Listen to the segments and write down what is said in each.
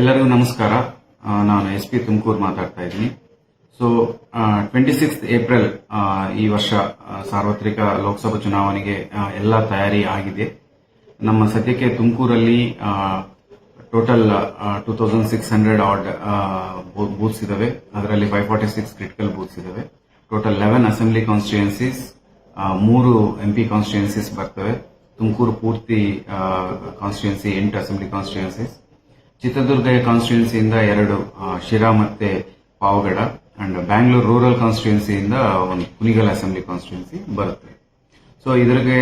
ಎಲ್ಲರಿಗೂ ನಮಸ್ಕಾರ. ನಾನು ಎಸ್ ಪಿ ತುಮಕೂರು ಮಾತಾಡ್ತಾ ಇದ್ದೀನಿ. ಸೊ ಟ್ವೆಂಟಿ ಸಿಕ್ಸ್ ಏಪ್ರಿಲ್ ಈ ವರ್ಷ ಸಾರ್ವತ್ರಿಕ ಲೋಕಸಭಾ ಚುನಾವಣೆಗೆ ಎಲ್ಲ ತಯಾರಿ ಆಗಿದೆ. ನಮ್ಮ ಸದ್ಯಕ್ಕೆ ತುಮಕೂರಲ್ಲಿ total two thousand six hundred odd booths ಇದಾವೆ. ಅದರಲ್ಲಿ five forty six critical booths ಇದಾವೆ ಟೋಟಲ್ ಲೆವೆನ್ ಅಸೆಂಬ್ಲಿ ಕಾನ್ಸ್ಟಿಟ್ಯೂನ್ಸೀಸ್ ಮೂರು ಎಂ ಪಿ ಕಾನ್ಸ್ಟಿಟ್ಯೂನ್ಸೀಸ್ ಬರ್ತವೆ. ತುಮಕೂರು ಪೂರ್ತಿ ಕಾನ್ಸ್ಟಿಟ್ಯೂನ್ಸಿ ಎಂಟು ಅಸೆಂಬ್ಲಿ ಕಾನ್ಸ್ಟಿಟ್ಯೂನ್ಸೀಸ್ ಚಿತ್ರದುರ್ಗ ಕಾನ್ಸ್ಟಿಟ್ಯೂನ್ಸಿಯಿಂದ ಎರಡು ಶಿರಾ ಮತ್ತೆ ಪಾವಗಡ ಅಂಡ್ ಬ್ಯಾಂಗ್ಳೂರ್ ರೂರಲ್ ಕಾನ್ಸ್ಟಿಟ್ಯೂನ್ಸಿಯಿಂದ ಒಂದು ಕುನಿಗಲ್ ಅಸೆಂಬ್ಲಿ ಕಾನ್ಸ್ಟಿಟ್ಯೂನ್ಸಿ ಬರುತ್ತೆ. ಸೊ ಇದ್ರಿಗೆ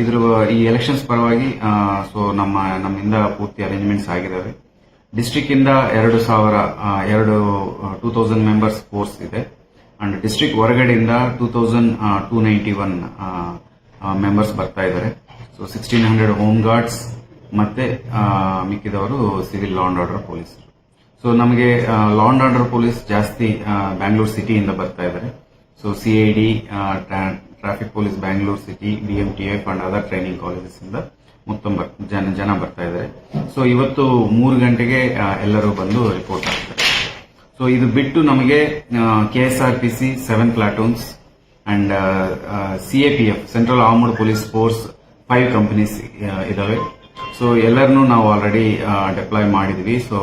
ಇದ್ರ, ಈ ಎಲೆಕ್ಷನ್ಸ್ ಪರವಾಗಿ ಸೊ ನಮ್ಮ, ನಮ್ಮಿಂದ ಪೂರ್ತಿ ಅರೇಂಜ್ಮೆಂಟ್ಸ್ ಆಗಿದ್ದಾವೆ ಡಿಸ್ಟಿಕ್ ಇಂದ ಎರಡು ಸಾವಿರ ಎರಡು ಟೂ ತೌಸಂಡ್ ಮೆಂಬರ್ಸ್ ಫೋರ್ಸ್ ಇದೆ. ಅಂಡ್ ಡಿಸ್ಟ್ರಿಕ್ಟ್ ಹೊರಗಡೆಯಿಂದ two thousand two ninety one members ಬರ್ತಾ ಇದ್ದಾರೆ so sixteen hundred home guards ಮತ್ತೆ ಮಿಕ್ಕಿದವರು civil law and order police so ನಮಗೆ ಲಾ ಅಂಡ್ ಆರ್ಡರ್ ಪೊಲೀಸ್ ಜಾಸ್ತಿ ಬ್ಯಾಂಗ್ಳೂರ್ ಸಿಟಿಯಿಂದ ಬರ್ತಾ ಇದ್ದಾರೆ so C I D traffic police Bangalore city BMTF and other training colleges ಇಂದ ಮೊತ್ತ ಜನ ಜನ ಬರ್ತಾ ಇದ್ದಾರೆ ಸೊ ಇವತ್ತು ಮೂರು ಗಂಟೆಗೆ ಎಲ್ಲರೂ ಬಂದು ರಿಪೋರ್ಟ್ ಆಗ್ತಾರೆ ಸೊ ಇದು ಬಿಟ್ಟು ನಮಗೆ KSR P C seven platoons and CAPF central armed police force five companies ಇದಾವೆ. ಸೊ ಎಲ್ಲರನ್ನೂ ನಾವು ಆಲ್ರೆಡಿ ಡೆಪ್ಲಾಯ್ ಮಾಡಿದ್ವಿ. So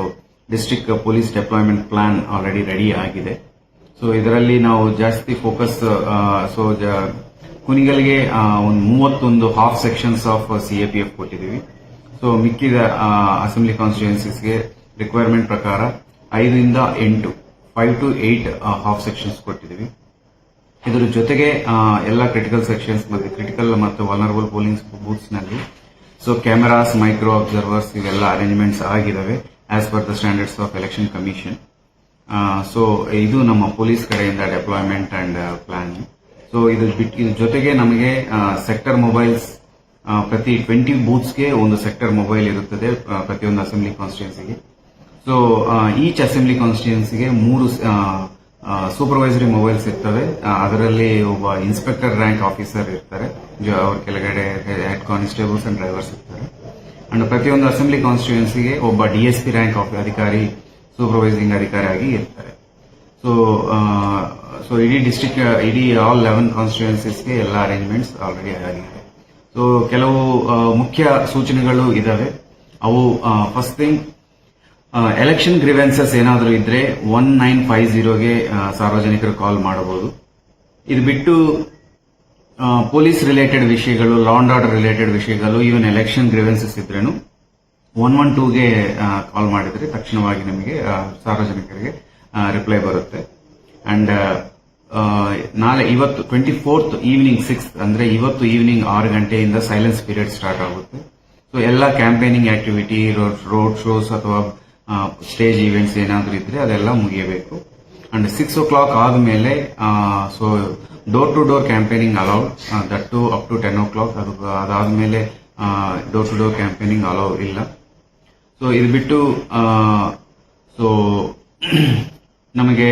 district police deployment plan already ready ಆಗಿದೆ. ಸೊ ಇದರಲ್ಲಿ ನಾವು ಜಾಸ್ತಿ ಫೋಕಸ್ ಸೊ ಕುನಿಗಲ್ಗೆ ಒಂದು ಮೂವತ್ತೊಂದು half sections of C A P F ಕೊಟ್ಟಿದ್ದೀವಿ ಸೊ ಮಿಕ್ಕಿದ ಅಸೆಂಬ್ಲಿ ಕಾನ್ಸ್ಟಿಟ್ಯೂನ್ಸೀಸ್ಗೆ ರಿಕ್ವೈರ್ಮೆಂಟ್ ಪ್ರಕಾರ ಐದರಿಂದ ಎಂಟು five to eight half sections ಕೊಟ್ಟಿದ್ದೀವಿ ಇದರ ಜೊತೆಗೆ ಎಲ್ಲ ಕ್ರಿಟಿಕಲ್ ಸೆಕ್ಷನ್ಸ್ ಮತ್ತೆ ಕ್ರಿಟಿಕಲ್ ಮತ್ತು ವಲ್ನರಬಲ್ ಪೋಲಿಂಗ್ ಬೂತ್ಸ್ನಲ್ಲಿ ಸೊ ಕ್ಯಾಮರಾಸ್ ಮೈಕ್ರೋ ಅಬ್ಸರ್ವರ್ಸ್ ಇವೆಲ್ಲ ಅರೇಂಜ್ಮೆಂಟ್ಸ್ ಆಗಿದ್ದಾವೆ as per the standards of election commission so ಇದು ನಮ್ಮ ಪೊಲೀಸ್ ಕಡೆಯಿಂದ ಡೆಪ್ಲಾಯ್ಮೆಂಟ್ ಅಂಡ್ ಪ್ಲಾನ್ ಸೊ ಇದು ಬಿಟ್ ಇದ್ರ ಜೊತೆಗೆ ನಮಗೆ ಸೆಕ್ಟರ್ ಮೊಬೈಲ್ಸ್ ಪ್ರತಿ ಟ್ವೆಂಟಿ ಬೂತ್ಸ್ಗೆ ಒಂದು ಸೆಕ್ಟರ್ ಮೊಬೈಲ್ ಇರುತ್ತದೆ ಪ್ರತಿಯೊಂದು ಅಸೆಂಬ್ಲಿ ಕಾನ್ಸ್ಟಿಟ್ಯೂನ್ಸಿಗೆ ಸೊ ಈಚ್ ಅಸೆಂಬ್ಲಿ ಕಾನ್ಸ್ಟಿಟ್ಯೂನ್ಸಿಗೆ ಮೂರು ಸೂಪರ್ವೈಸರಿ ಮೊಬೈಲ್ ಆ, ಅದರಲ್ಲಿ ಒಬ್ಬ ಇನ್ಸ್ಪೆಕ್ಟರ್ ರ್ಯಾಂಕ್ ಆಫೀಸರ್ ಇರ್ತಾರೆ. ಅವ್ರ ಕೆಳಗಡೆ ಹೆಡ್ ಕಾನ್ಸ್ಟೇಬಲ್ಸ್ ಅಂಡ್ ಡ್ರೈವರ್ಸ್ ಇರ್ತಾರೆ. ಅಂಡ್ ಪ್ರತಿಯೊಂದು ಅಸೆಂಬ್ಲಿ ಕಾನ್ಸ್ಟಿಟ್ಯೂನ್ಸಿಗೆ ಒಬ್ಬ ಡಿಎಸ್ಪಿ ರ್ಯಾಂಕ್ ಆಫ್ ಅಧಿಕಾರಿ ಸೂಪರ್ವೈಸಿಂಗ್ ಅಧಿಕಾರಿಯಾಗಿ ಇರ್ತಾರೆ. ಸೊ ಸೊ ಇಡೀ ಡಿಸ್ಟಿಕ್ ಇಡೀ ಆಲ್ ಲೆವೆನ್ ಕಾನ್ಸ್ಟಿಟ್ಯೂನ್ಸೀಸ್ಗೆ ಎಲ್ಲ ಅರೇಂಜ್ಮೆಂಟ್ಸ್ ಆಲ್ರೆಡಿ ಆಗಿದೆ. ಸೊ ಕೆಲವು ಮುಖ್ಯ ಸೂಚನೆಗಳು ಇದ್ದಾವೆ ಅವು ಫಸ್ಟ್ ಥಿಂಗ್ ಎಲೆಕ್ಷನ್ ಗ್ರಿವೆನ್ಸಸ್ ಏನಾದರೂ ಇದ್ರೆ ಒನ್ ನೈನ್ ಫೈವ್ ಜೀರೋಗೆ ಸಾರ್ವಜನಿಕರು ಕಾಲ್ ಮಾಡಬಹುದು. ಇದು ಬಿಟ್ಟು ಪೊಲೀಸ್ ರಿಲೇಟೆಡ್ ವಿಷಯಗಳು ಲಾ ಆರ್ಡರ್ ರಿಲೇಟೆಡ್ ವಿಷಯಗಳು ಈವನ್ ಎಲೆಕ್ಷನ್ ಗ್ರಿವೆನ್ಸಸ್ ಇದ್ರೇನು ಒನ್ ಒನ್ ಟೂಗೆ ಕಾಲ್ ಮಾಡಿದ್ರೆ ತಕ್ಷಣವಾಗಿ ನಮಗೆ ಸಾರ್ವಜನಿಕರಿಗೆ ರಿಪ್ಲೈ ಬರುತ್ತೆ. ಅಂಡ್ ನಾಳೆ ಇವತ್ತು ಟ್ವೆಂಟಿ ಫೋರ್ತ್ ಈವ್ನಿಂಗ್ ಸಿಕ್ಸ್ ಅಂದ್ರೆ ಇವತ್ತು ಈವ್ನಿಂಗ್ ಆರು ಗಂಟೆಯಿಂದ ಸೈಲೆನ್ಸ್ ಪೀರಿಯಡ್ ಸ್ಟಾರ್ಟ್ ಆಗುತ್ತೆ. ಸೊ ಎಲ್ಲ ಕ್ಯಾಂಪೇನಿಂಗ್ ಆಕ್ಟಿವಿಟಿ ರೋಡ್ ಶೋಸ್ ಅಥವಾ ಸ್ಟೇಜ್ ಈವೆಂಟ್ಸ್ ಏನಾದರೂ ಇದ್ದರೆ ಅದೆಲ್ಲ ಮುಗಿಯಬೇಕು. ಅಂಡ್ ಸಿಕ್ಸ್ ಓ ಕ್ಲಾಕ್ ಆದಮೇಲೆ so door to door campaigning allowed that to up to ten o'clock ಅದು, ಅದಾದಮೇಲೆ door to door campaigning allow ಇಲ್ಲ. ಸೊ ಇದು ಬಿಟ್ಟು ಸೊ ನಮಗೆ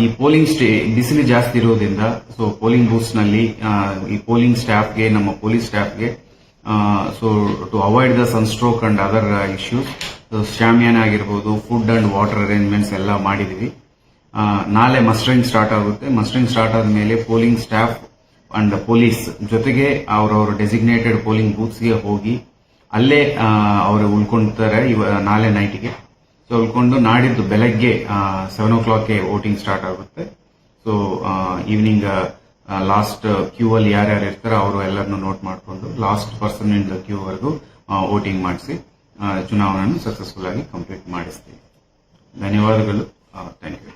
ಈ ಪೋಲಿಂಗ್ ಸ್ಟೇ ಬಿಸಿಲು ಜಾಸ್ತಿ ಇರೋದ್ರಿಂದ ಸೊ ಪೋಲಿಂಗ್ ಬೂತ್ಸ್ನಲ್ಲಿ ಈ ಪೋಲಿಂಗ್ ಸ್ಟಾಫ್ಗೆ ನಮ್ಮ police ಸ್ಟಾಫ್ಗೆ so to avoid the sunstroke and other issues ಶಾಮಿಯಾನ ಆಗಿರ್ಬೋದು ಫುಡ್ ಅಂಡ್ ವಾಟರ್ ಅರೇಂಜ್ಮೆಂಟ್ಸ್ ಎಲ್ಲ ಮಾಡಿದೀವಿ. ನಾಳೆ ಮಸ್ಟರಿಂಗ್ ಸ್ಟಾರ್ಟ್ ಆಗುತ್ತೆ. ಮಸ್ಟರಿಂಗ್ ಸ್ಟಾರ್ಟ್ ಆದ್ಮೇಲೆ ಪೋಲಿಂಗ್ ಸ್ಟಾಫ್ ಅಂಡ್ ಪೊಲೀಸ್ ಜೊತೆಗೆ ಅವರವರು ಡೆಸಿಗ್ನೇಟೆಡ್ ಪೋಲಿಂಗ್ ಬೂತ್ಸ್ಗೆ ಹೋಗಿ ಅಲ್ಲೇ ಅವರು ಉಳ್ಕೊಂತಾರೆ ಇವ, ನಾಳೆ ನೈಟ್ಗೆ ಸೊ ಉಳ್ಕೊಂಡು ನಾಡಿದ್ದು ಬೆಳಗ್ಗೆ ಸೆವೆನ್ ಓ ಕ್ಲಾಕ್ಗೆ ವೋಟಿಂಗ್ ಸ್ಟಾರ್ಟ್ ಆಗುತ್ತೆ. ಸೊ ಈವ್ನಿಂಗ್ ಲಾಸ್ಟ್ ಕ್ಯೂ ಅಲ್ಲಿ ಯಾರ್ಯಾರು ಇರ್ತಾರೋ ಅವರು ಎಲ್ಲರನ್ನು ನೋಟ್ ಮಾಡಿಕೊಂಡು last person in the queue ವರೆಗೂ ವೋಟಿಂಗ್ ಮಾಡಿಸಿ ಚುನಾವಣೆಯನ್ನು ಸಕ್ಸಸ್ಫುಲ್ ಆಗಿ ಕಂಪ್ಲೀಟ್ ಮಾಡಿಸ್ತೀವಿ. ಧನ್ಯವಾದಗಳು. Thank you